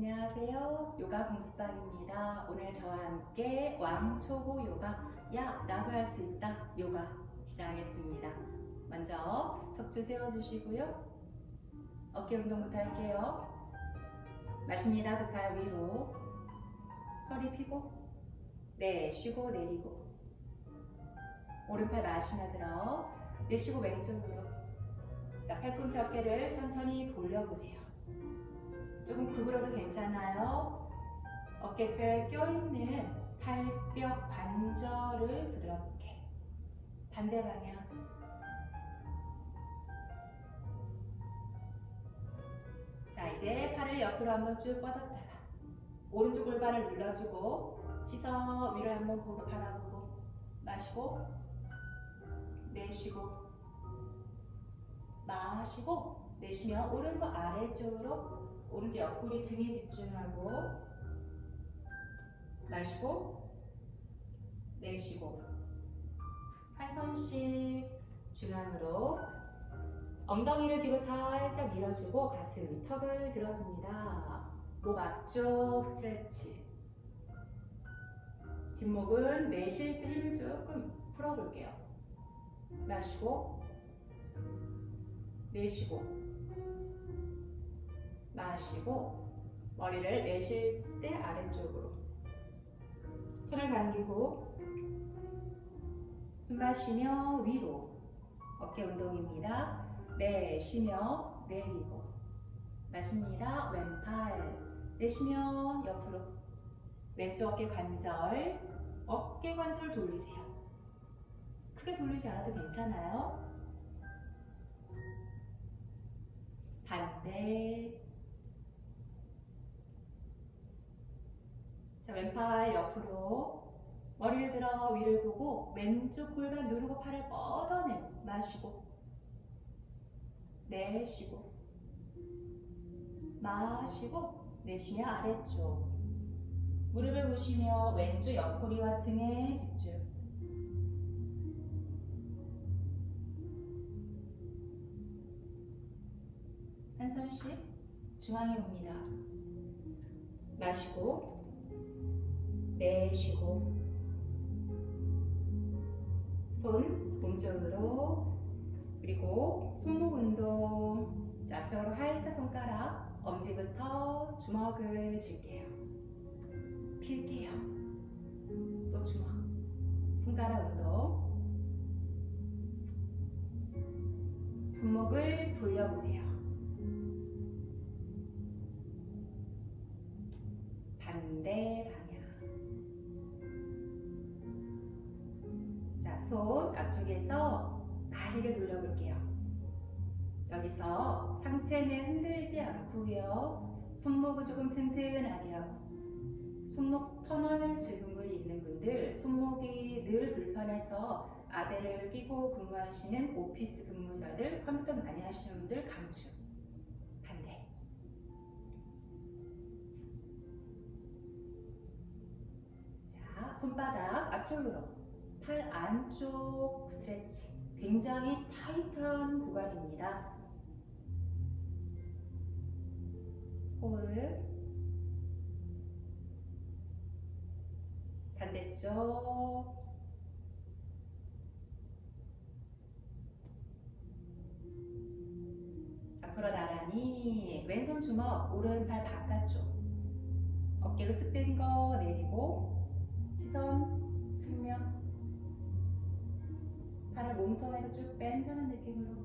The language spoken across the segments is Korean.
안녕하세요. 요가 공부방입니다. 오늘 저와 함께 왕초보 요가, 야, 나도 할 수 있다. 요가 시작하겠습니다. 먼저 척추 세워주시고요. 어깨 운동부터 할게요. 마십니다. 두 팔 위로. 허리 펴고. 네, 쉬고 내리고. 오른팔 마시나 들어. 내쉬고 왼쪽으로. 자, 팔꿈치 어깨를 천천히 돌려보세요. 조금 구부러도 괜찮아요. 어깨뼈에 껴있는 팔뼈 관절을 부드럽게. 반대 방향. 자, 이제 팔을 옆으로 한번 쭉 뻗었다가 오른쪽 골반을 눌러주고 시선 위로 한번 보고 바라보고 마시고 내쉬고 마시고 내쉬면 오른손 아래쪽으로 오른쪽 옆구리 등에 집중하고 마시고 내쉬고 한 손씩 중앙으로 엉덩이를 뒤로 살짝 밀어주고 가슴 턱을 들어줍니다. 목 앞쪽 스트레치 뒷목은 내쉴 때 힘을 조금 풀어볼게요. 마시고 내쉬고 마시고 머리를 내쉴 때 아래쪽으로 손을 당기고 숨 마시며 위로 어깨 운동입니다. 내쉬며 내리고 마십니다. 왼팔 내쉬며 옆으로 왼쪽 어깨 관절 어깨 관절 돌리세요. 크게 돌리지 않아도 괜찮아요. 반대 자 왼팔 옆으로 머리를 들어 위를 보고 왼쪽 골반 누르고 팔을 뻗어내고 마시고 내쉬고 마시고 내쉬며 아래쪽 무릎을 보시며 왼쪽 옆구리와 등에 집중. 한 손씩 중앙에 옵니다. 마시고 내쉬고. 손 몸쪽으로. 그리고 손목 운동. 자, 앞쪽으로 활짝 손가락. 엄지부터 주먹을 쥘게요. 필게요. 또 주먹. 손가락 운동. 손목을 돌려보세요 다리를 돌려볼게요. 여기서 상체는 흔들지 않고요. 손목은 조금 튼튼하게 하고 손목 터널 증후군이 있는 분들 손목이 늘 불편해서 아대를 끼고 근무하시는 오피스 근무자들 컴퓨터 많이 하시는 분들 강추 반대 자 손바닥 앞쪽으로 팔 안쪽 스트레치 굉장히 타이트한 구간입니다. 호흡. 반대쪽. 앞으로 나란히 왼손 주먹 오른팔 바깥쪽. 어깨 으쓱된 거 내리고 시선 측면 팔을 몸통에서 쭉 뺀다는 느낌으로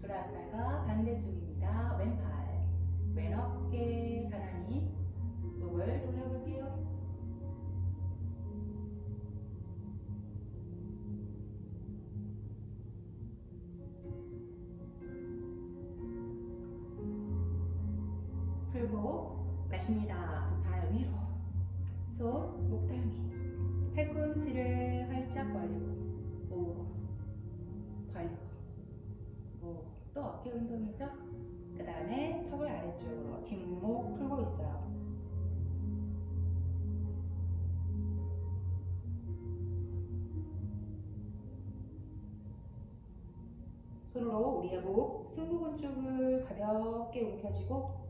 돌아왔다가 반대쪽입니다. 왼팔 왼 어깨 가만히 목을 돌려볼게요. 손 목덜미 팔꿈치를 활짝 벌리고 오 벌리고 오또 어깨 운동이죠? 그 다음에 턱을 아래쪽으로 뒷목 풀고 있어요. 손으로 우리의 목, 승모근 쪽을 가볍게 움켜쥐고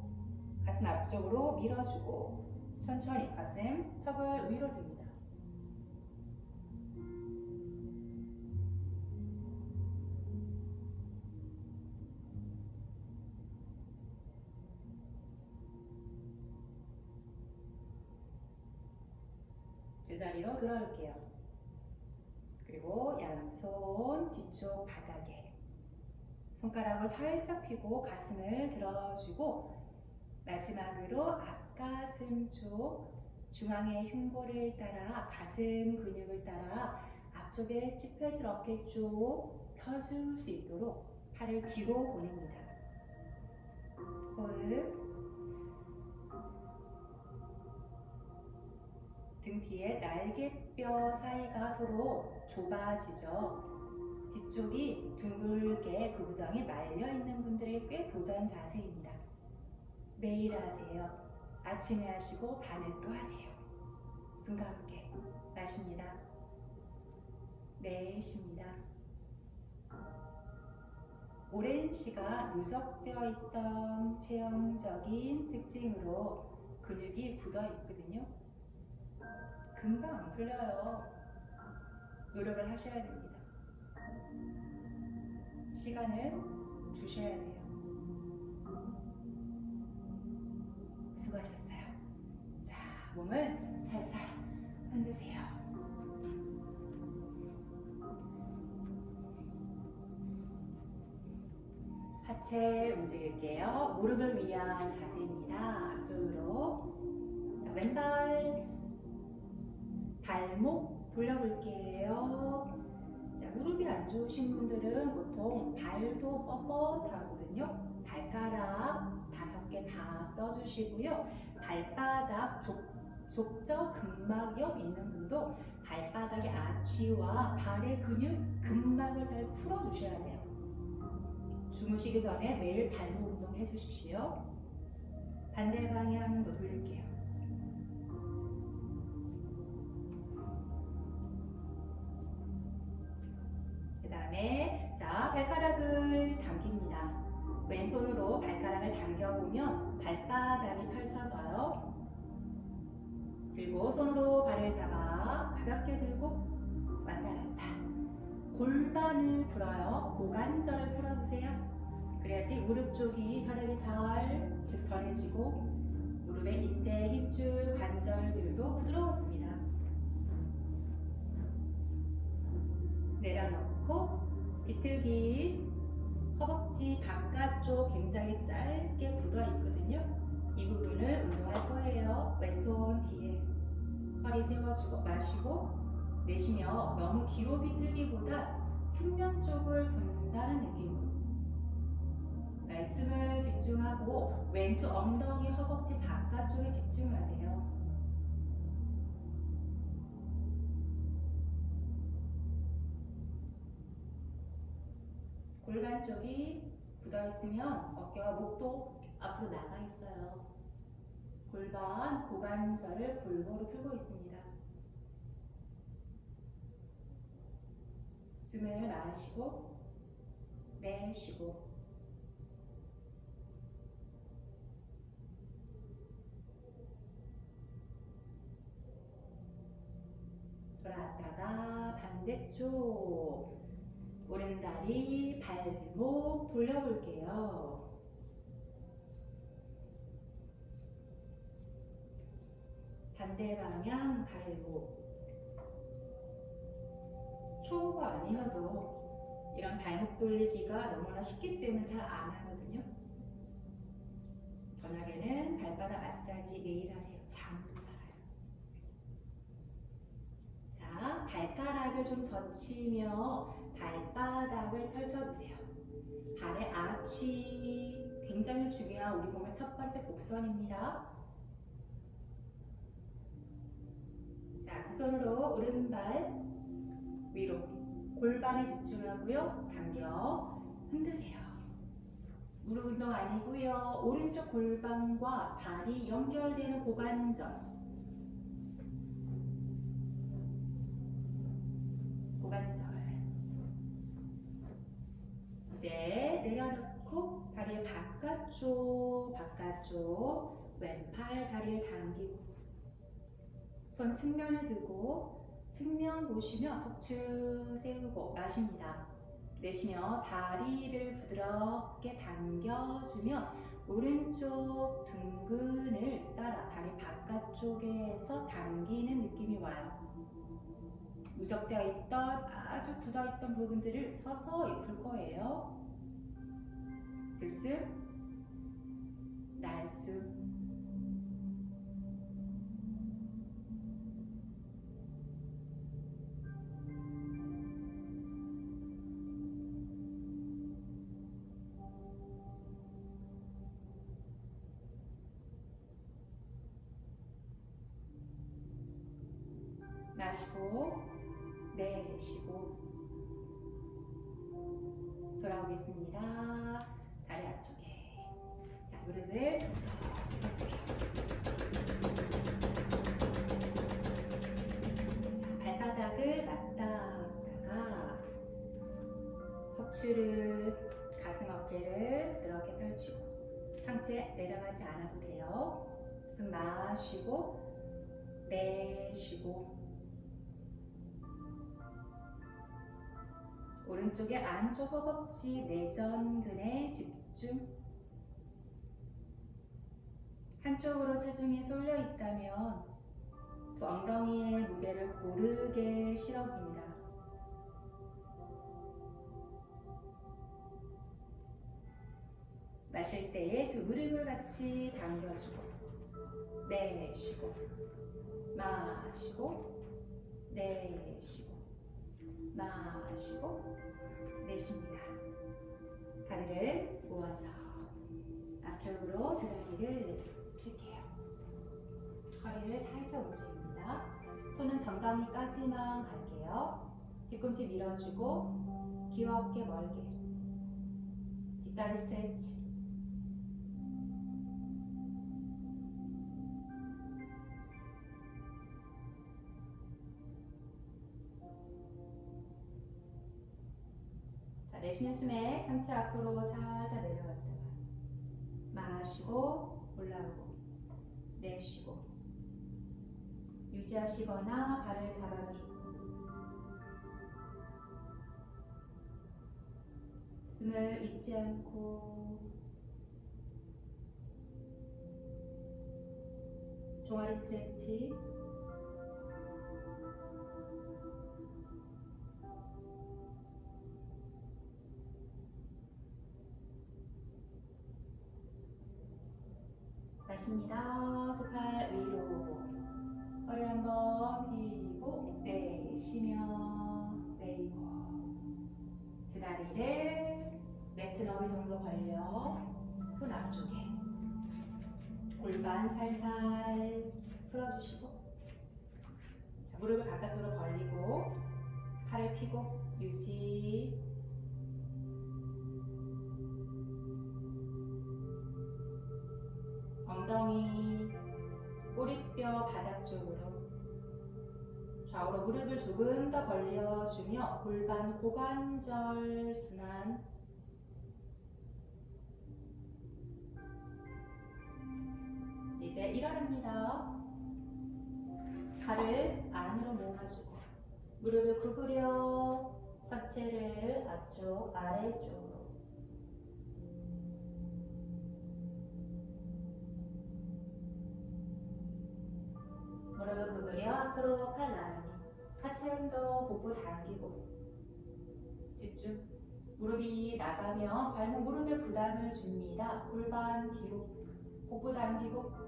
가슴 앞쪽으로 밀어주고 천천히 가슴, 턱을 위로 듭니다. 제자리로 돌아올게요. 그리고 양손 뒤쪽 바닥에 손가락을 활짝 펴고 가슴을 들어주고 마지막으로 앞가슴 쪽 중앙의 흉골을 따라 가슴 근육을 따라 앞쪽에 찌펴있던 어깨 쪽 펴줄 수 있도록 팔을 뒤로 보냅니다. 호흡 등 뒤에 날개뼈 사이가 서로 좁아지죠. 뒤쪽이 둥글게 그 부정이 말려 있는 분들의 꽤 도전 자세입니다. 매일 하세요. 아침에 하시고 밤에 또 하세요. 숨과 함께 마십니다. 내쉽니다. 오랜 시간 누적되어 있던 체형적인 특징으로 근육이 굳어 있거든요. 금방 안 풀려요. 노력을 하셔야 됩니다. 시간을 주셔야 돼요. 수고하셨어요. 자, 몸을 살살 흔드세요. 하체 움직일게요. 무릎을 위한 자세입니다. 앞쪽으로. 자, 왼발 발목 돌려볼게요. 자, 무릎이 안 좋으신 분들은 보통 발도 뻣뻣하거든요. 발가락 개다 써주시고요. 발바닥 족, 족저 근막염 있는 분도 발바닥의 아치와 발의 근육 근막을 잘 풀어주셔야 돼요. 주무시기 전에 매일 발목 운동 해 주십시오. 반대 방향도 돌릴게요. 그 다음에 자 발가락을 당깁니다. 왼손으로 발가락을 당겨보면 발바닥이 펼쳐져요. 그리고 손으로 발을 잡아 가볍게 들고 왔다 갔다. 골반을 풀어요. 고관절을 풀어주세요. 그래야지 무릎 쪽이 혈액이 잘 전해지고 무릎의 인대, 힘줄, 관절들도 부드러워집니다. 내려놓고 비틀기 허벅지 바깥쪽 굉장히 짧게 굳어 있거든요. 이 부분을 운동할 거예요. 왼손 뒤에 허리 세워주고 마시고 내쉬며 너무 뒤로 비틀기보다 측면 쪽을 본다는 느낌으로 말씀을 집중하고 왼쪽 엉덩이 허벅지 바깥쪽에 집중하세요. 골반 쪽이 굳어 있으면 어깨와 목도 앞으로 나가 있어요. 골반, 고관절을 골고루 풀고 있습니다. 숨을 마시고 내쉬고 돌아왔다가 반대쪽 오른다리 발목 돌려볼게요. 반대 방향 발목 초보가 아니어도 이런 발목 돌리기가 너무나 쉽기 때문에 잘 안 하거든요. 저녁에는 발바닥 마사지 매일 하세요. 잠도 잘 와요. 자, 발가락을 좀 젖히며 발바닥을 펼쳐주세요. 발의 아치 굉장히 중요한 우리 몸의 첫 번째 곡선입니다. 자, 두 손으로 오른발 위로 골반에 집중하고요. 당겨 흔드세요. 무릎 운동 아니고요. 오른쪽 골반과 다리 연결되는 고관절. 고관절. 이제 내려놓고 다리 바깥쪽 바깥쪽 왼팔 다리를 당기고 손 측면에 두고 측면 보시며 척추 세우고 마십니다. 내쉬며 다리를 부드럽게 당겨주며 오른쪽 둥근을 따라 다리 바깥쪽에서 당기는 느낌이 와요. 누적되어 있던 아주 굳어 있던 부분들을 서서히 풀 거예요. 들숨, 날숨. 척추를 가슴 어깨를 부드럽게 펼치고 상체 내려가지 않아도 돼요. 숨 마시고 내쉬고 오른쪽의 안쪽 허벅지 내전근에 집중. 한쪽으로 체중이 쏠려 있다면 두 엉덩이의 무게를 고르게 실어줍니다. 마실 때에 두 무릎을 같이 당겨주고 내쉬고 마시고 내쉬고 마시고 내쉽니다. 다리를 모아서 앞쪽으로 두 다리를 펼게요. 허리를 살짝 움직입니다. 손은 정강이까지만 갈게요. 뒤꿈치 밀어주고 귀엽게 멀게 뒷다리 스트레치 자, 내쉬는 숨에 상체 앞으로 살짝 내려갔다가 마시고 올라오고 내쉬고 유지하시거나 발을 잡아주고 숨을 잊지 않고 종아리 스트레치 살살 풀어주시고 자, 무릎을 바깥쪽으로 벌리고 팔을 펴고 유지 엉덩이, 꼬리뼈 바닥 쪽으로. 좌우로 무릎을 조금 더 벌려주며 골반 고관절 순환 이제 일어납니다. 발을 안으로 모아주고 무릎을 구부려 상체를 앞쪽 아래쪽으로. 무릎을 구부려 앞으로 팔 나란히 하체 운동 복부 당기고. 집중. 무릎이 나가면 발목 무릎에 부담을 줍니다. 골반 뒤로 복부 당기고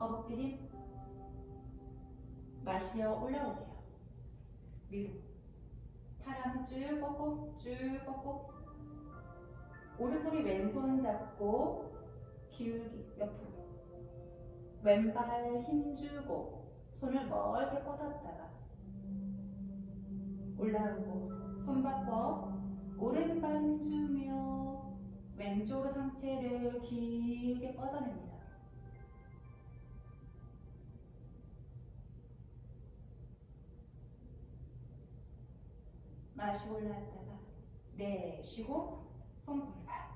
허벅지 힘. 마시며 올라오세요. 위로. 팔 한번 쭉 뻗고 쭉 뻗고. 오른손이 왼손 잡고 기울기 옆으로. 왼발 힘주고 손을 멀게 뻗었다가. 올라오고 손 바꿔. 오른발 힘주며 왼쪽으로 상체를 길게 뻗어냅니다. 마시고 올라왔다가 내쉬고 손 골반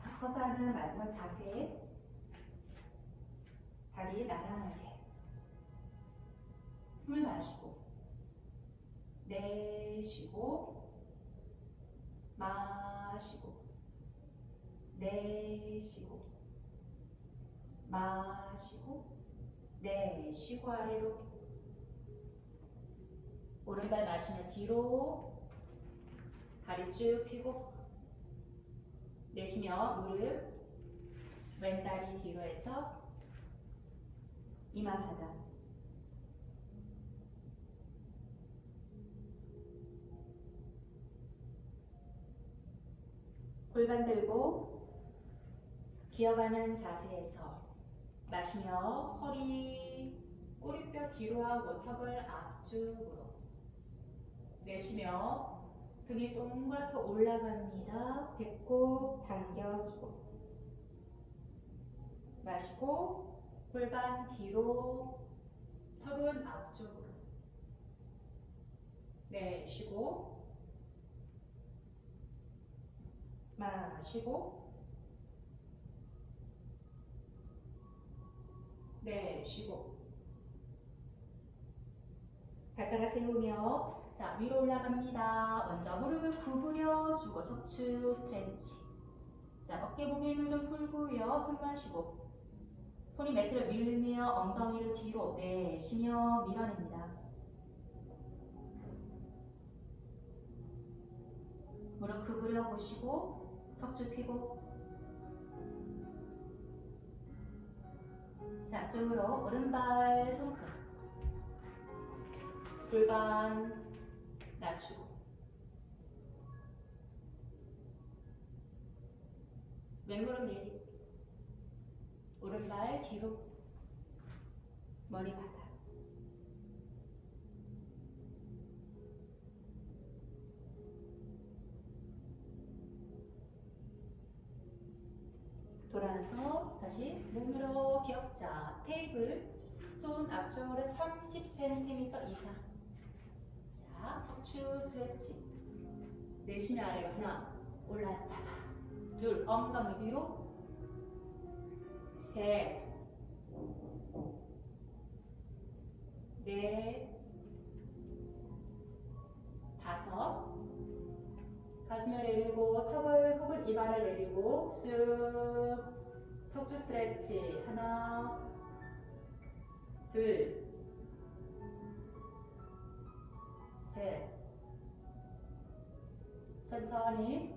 자, 서서 하는 마지막 자세. 다리 나란하게. 숨을 마시고. 내쉬고 마시고. 내쉬고 마시고. 내쉬고 아래로 오른발 마시면 뒤로 다리 쭉 펴고 내쉬며 무릎 왼다리 뒤로 해서 이마 바닥 골반 들고 기어가는 자세에서 마시며 허리 꼬리뼈 뒤로 하고 턱을 앞쪽으로 내쉬며 등이 동그랗게 올라갑니다. 배꼽 당겨주고 마시고 골반 뒤로 턱은 앞쪽으로 내쉬고 마시고 내쉬고 발가락 세우며 자 위로 올라갑니다. 먼저 무릎을 구부려 주고 척추 스트레치 자 어깨 목에 힘을 좀 풀고요. 숨 마시고 손이 매트를 밀며 엉덩이를 뒤로 내쉬며 밀어냅니다. 무릎 구부려 보시고 척추 펴고 자 앞쪽으로 오른발 손끝 골반 낮추고. 왼무릎 내리고 오른발 뒤로 머리 바닥 돌아서 다시 몸으로 기억자 테이블 손 앞쪽으로 30cm 이상 자 척추 스트레칭. 내쉬는 아래로 하나 올랐다가 둘 엉덩이 뒤로. 셋. 넷, 다섯, 가슴을 내리고 턱을 혹은 입안을 내리고 쑥. 척추 스트레치 하나, 둘, 셋, 천천히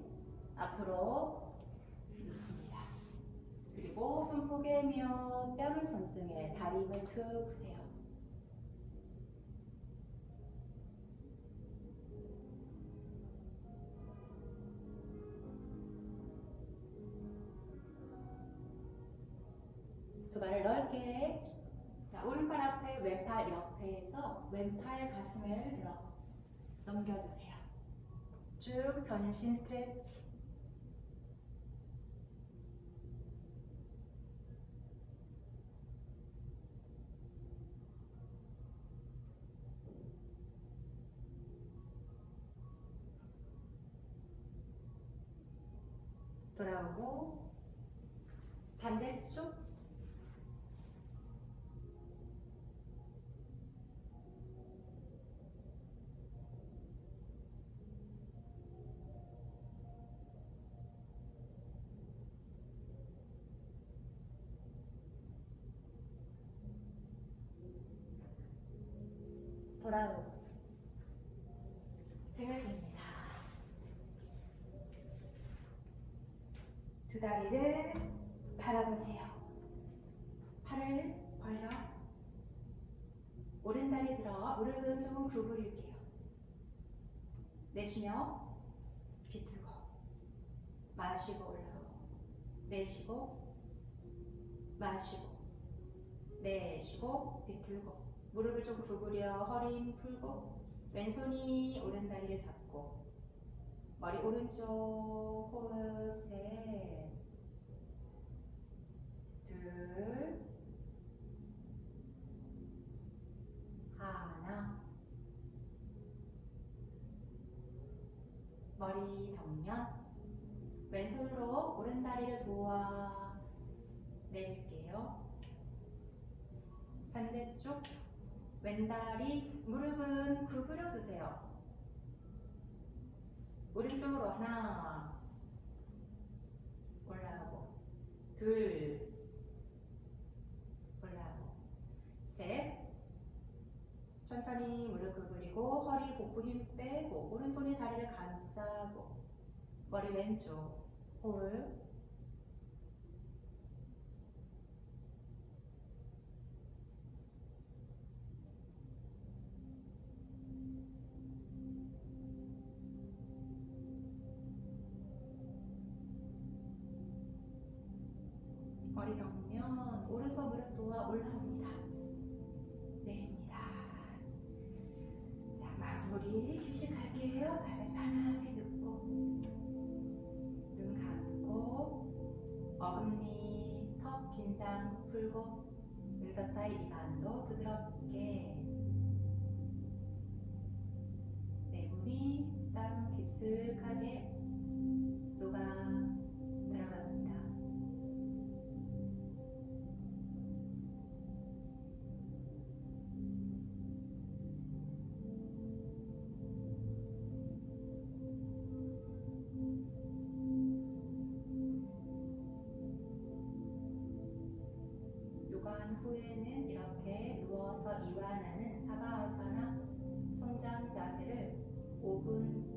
앞으로 눕습니다. 그리고 손목에며 뺨을 손등에 다리 힘을 툭 푸세요. 두 발을 넓게 자 오른팔 앞에 왼팔 옆에서 왼팔 가슴을 들어 넘겨주세요. 쭉 전신 스트레치 돌아오고 반대쪽 돌아오고 등을 깁니다. 두 다리를 바라보세요. 팔을 벌려 오른 다리 들어 조금 구부릴게요. 내쉬며 비틀고 마시고 올라오고 내쉬고 마시고 내쉬고 비틀고 무릎을 좀 구부려 허리 힘 풀고 왼손이 오른 다리를 잡고 머리 오른쪽 호흡 셋, 둘, 하나, 머리 정면. 왼손으로 오른 다리를 도와 내릴게요. 반대쪽 왼다리 무릎은 구부려 주세요. 오른쪽으로 하나 올라오고 둘 올라오고 셋 천천히 무릎 구부리고 허리 복부 힘 빼고 오른손에 다리를 감싸고 머리 왼쪽 호흡 머리 정면 오른손 무릎 도와 올라옵니다. 내립니다. 자 마무리 휴식할게요. 가슴 편하게 눕고 눈 감고 어금니 턱 긴장 풀고 눈썹 사이 미간도 부드럽게 내 몸이 땅 깊숙하게 요가한 후에는 이렇게 누워서 이완하는 사바아사나 송장 자세를 5분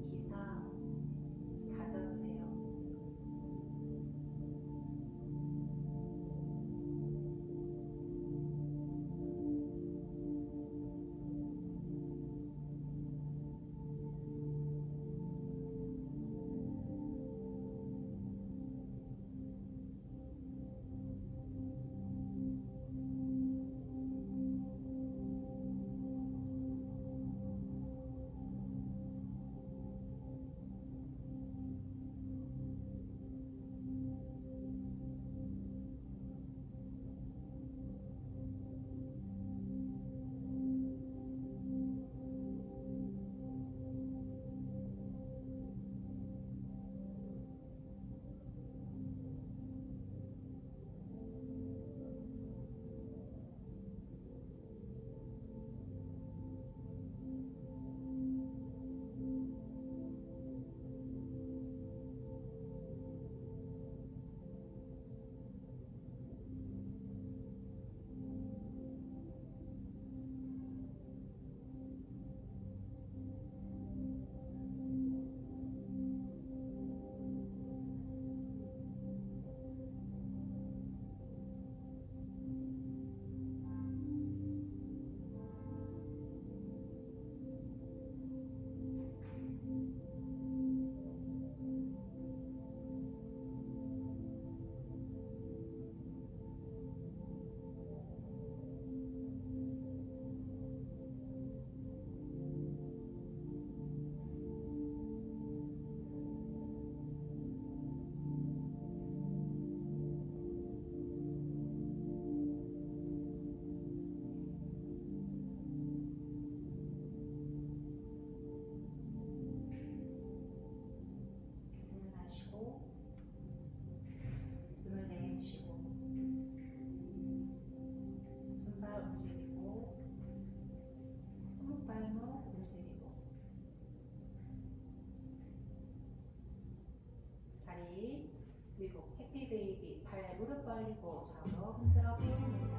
좌우로 흔들어 배웁니다.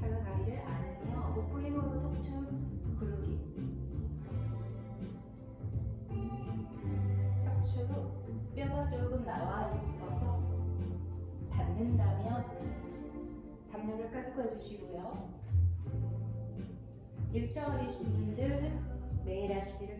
팔로 다리를 안으며 복부 힘으로 척추 구르기 척추 뼈가 조금 나와 있어서 닿는다면 담요를 깎고 해주시고요 일자 어리신 분들 매일 하시기를